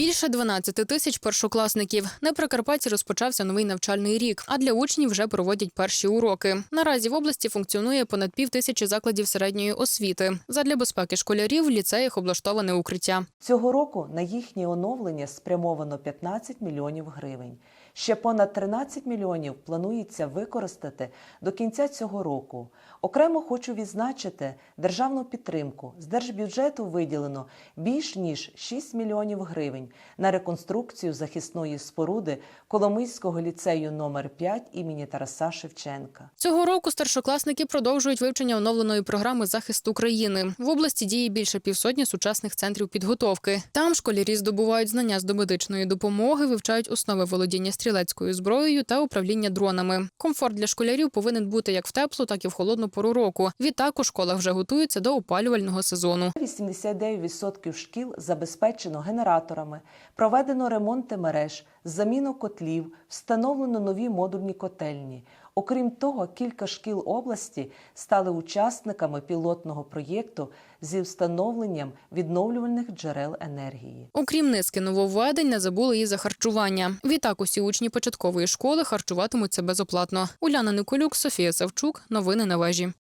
Більше 12 тисяч першокласників. На Прикарпатті розпочався новий навчальний рік, а для учнів вже проводять перші уроки. Наразі в області функціонує понад пів тисячі закладів середньої освіти. Задля безпеки школярів в ліцеях облаштоване укриття. Цього року на їхнє оновлення спрямовано 15 мільйонів гривень. Ще понад 13 мільйонів планується використати до кінця цього року. Окремо хочу відзначити державну підтримку. З держбюджету виділено більш ніж 6 мільйонів гривень на реконструкцію захисної споруди Коломийського ліцею номер 5 імені Тараса Шевченка. Цього року старшокласники продовжують вивчення оновленої програми захисту країни. В області діє більше півсотні сучасних центрів підготовки. Там школярі здобувають знання з домедичної допомоги, вивчають основи володіння стрілецькою зброєю та управління дронами. Комфорт для школярів повинен бути як в теплу, так і в холодну пору року. Відтак у школах вже готуються до опалювального сезону. 89% шкіл забезпечено генераторами, проведено ремонти мереж, заміну котлів, встановлено нові модульні котельні. Окрім того, кілька шкіл області стали учасниками пілотного проєкту зі встановленням відновлювальних джерел енергії. Окрім низки нововведень, не забули і за харчування. Відтак усі учні початкової школи харчуватимуться безоплатно. Уляна Николюк, Софія Савчук. Новини на вежі.